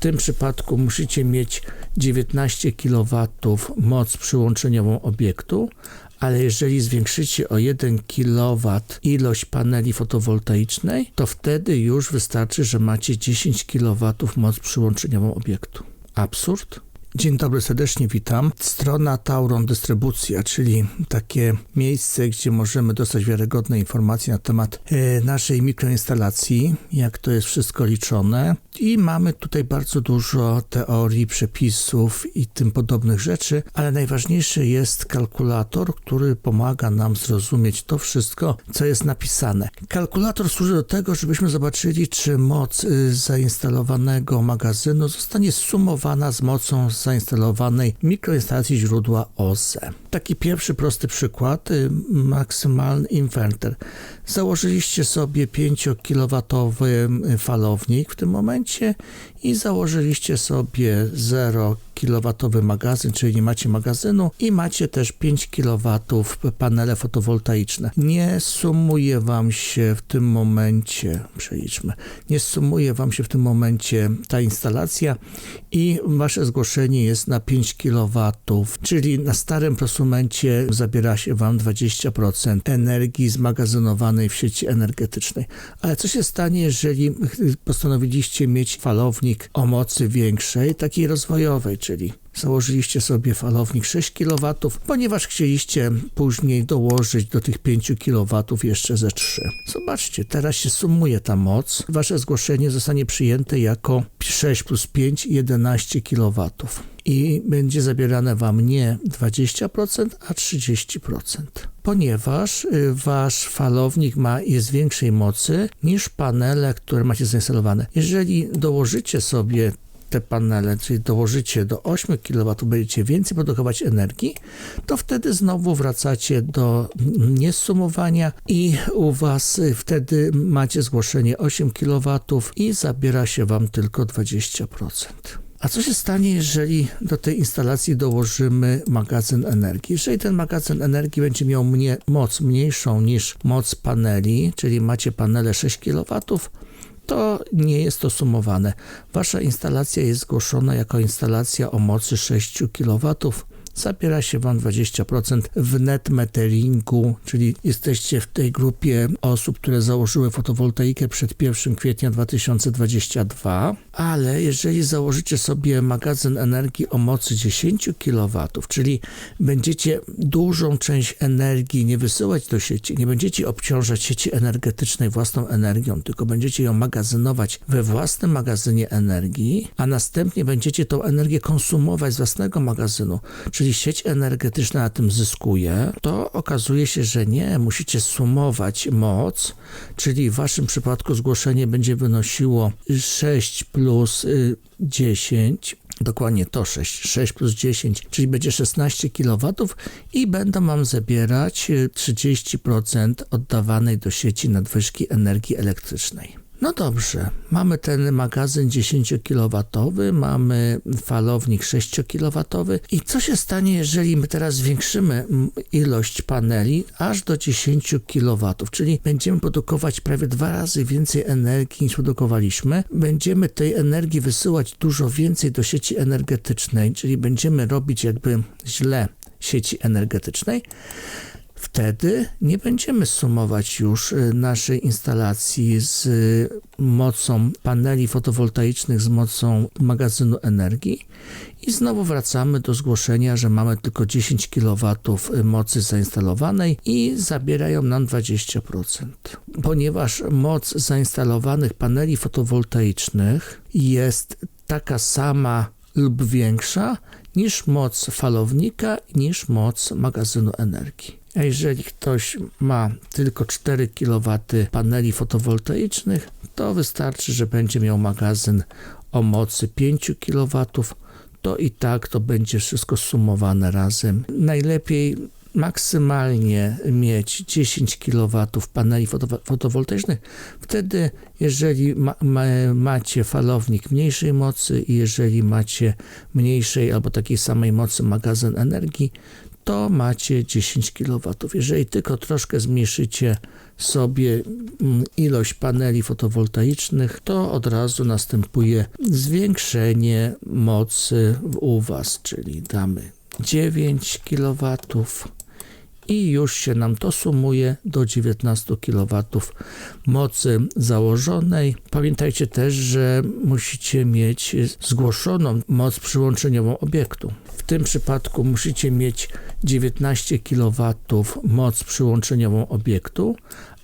tym przypadku musicie mieć 19 kW moc przyłączeniową obiektu, ale jeżeli zwiększycie o 1 kW ilość paneli fotowoltaicznej, to wtedy już wystarczy, że macie 10 kW moc przyłączeniową obiektu. Absurd? Dzień dobry, serdecznie witam. Strona Tauron Dystrybucja, czyli takie miejsce, gdzie możemy dostać wiarygodne informacje na temat e, naszej mikroinstalacji, jak to jest wszystko liczone. I mamy tutaj bardzo dużo teorii, przepisów i tym podobnych rzeczy, ale najważniejszy jest kalkulator, który pomaga nam zrozumieć to wszystko, co jest napisane. Kalkulator służy do tego, żebyśmy zobaczyli, czy moc y, zainstalowanego magazynu zostanie sumowana z mocą zainstalowanej mikroinstalacji źródła OZE. Taki pierwszy prosty przykład, y, maksymalny inwerter. Założyliście sobie 5 kW falownik w tym momencie i założyliście sobie 0 kW magazyn, czyli nie macie magazynu i macie też 5 kW panele fotowoltaiczne. Nie sumuje wam się w tym momencie, przeliczmy, nie sumuje wam się w tym momencie ta instalacja i wasze zgłoszenie jest na 5 kW, czyli na starym prosumencie zabiera się wam 20% energii zmagazynowanej w sieci energetycznej. Ale co się stanie, jeżeli postanowiliście mieć falownik o mocy większej, takiej rozwojowej, czyli założyliście sobie falownik 6 kW, ponieważ chcieliście później dołożyć do tych 5 kW jeszcze ze 3. Zobaczcie, teraz się sumuje ta moc. Wasze zgłoszenie zostanie przyjęte jako 6 plus 5, 11 kW. I będzie zabierane wam nie 20%, a 30%. Ponieważ y, wasz falownik ma, jest większej mocy niż panele, które macie zainstalowane. Jeżeli dołożycie sobie te panele, czyli dołożycie do 8 kW, będziecie więcej produkować energii, to wtedy znowu wracacie do niesumowania i u Was wtedy macie zgłoszenie 8 kW i zabiera się Wam tylko 20%. A co się stanie, jeżeli do tej instalacji dołożymy magazyn energii? Jeżeli ten magazyn energii będzie miał mnie, moc mniejszą niż moc paneli, czyli macie panele 6 kW, to nie jest to sumowane. Wasza instalacja jest zgłoszona jako instalacja o mocy 6 kW zabiera się Wam 20% w net meteringu, czyli jesteście w tej grupie osób, które założyły fotowoltaikę przed 1 kwietnia 2022, ale jeżeli założycie sobie magazyn energii o mocy 10 kW, czyli będziecie dużą część energii nie wysyłać do sieci, nie będziecie obciążać sieci energetycznej własną energią, tylko będziecie ją magazynować we własnym magazynie energii, a następnie będziecie tą energię konsumować z własnego magazynu, czyli jeżeli sieć energetyczna na tym zyskuje, to okazuje się, że nie, musicie sumować moc, czyli w waszym przypadku zgłoszenie będzie wynosiło 6 plus 10, y, dokładnie to 6, 6 plus 10, czyli będzie 16 kW i będą wam zabierać 30% y, oddawanej do sieci nadwyżki energii elektrycznej. No dobrze, mamy ten magazyn 10 kW, mamy falownik 6 kW i co się stanie, jeżeli my teraz zwiększymy ilość paneli aż do 10 kW, czyli będziemy produkować prawie dwa razy więcej energii niż produkowaliśmy, będziemy tej energii wysyłać dużo więcej do sieci energetycznej, czyli będziemy robić jakby źle sieci energetycznej, Wtedy nie będziemy sumować już y, naszej instalacji z y, mocą paneli fotowoltaicznych, z mocą magazynu energii i znowu wracamy do zgłoszenia, że mamy tylko 10 kW y, mocy zainstalowanej i zabierają nam 20%. Ponieważ moc zainstalowanych paneli fotowoltaicznych jest taka sama lub większa niż moc falownika, niż moc magazynu energii. A jeżeli ktoś ma tylko 4 kW paneli fotowoltaicznych, to wystarczy, że będzie miał magazyn o mocy 5 kW, to i tak to będzie wszystko sumowane razem. Najlepiej maksymalnie mieć 10 kW paneli fotowoltaicznych. Wtedy, jeżeli ma, ma, macie falownik mniejszej mocy i jeżeli macie mniejszej albo takiej samej mocy magazyn energii, to macie 10 kW. Jeżeli tylko troszkę zmniejszycie sobie mm, ilość paneli fotowoltaicznych, to od razu następuje zwiększenie mocy u Was, czyli damy 9 kW i już się nam to sumuje do 19 kW mocy założonej. Pamiętajcie też, że musicie mieć zgłoszoną moc przyłączeniową obiektu. W tym przypadku musicie mieć 19 kW moc przyłączeniową obiektu,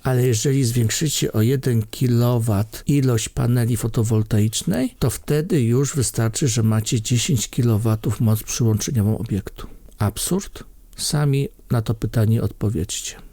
ale jeżeli zwiększycie o 1 kW ilość paneli fotowoltaicznej, to wtedy już wystarczy, że macie 10 kW moc przyłączeniową obiektu. Absurd? Sami na to pytanie odpowiedzcie.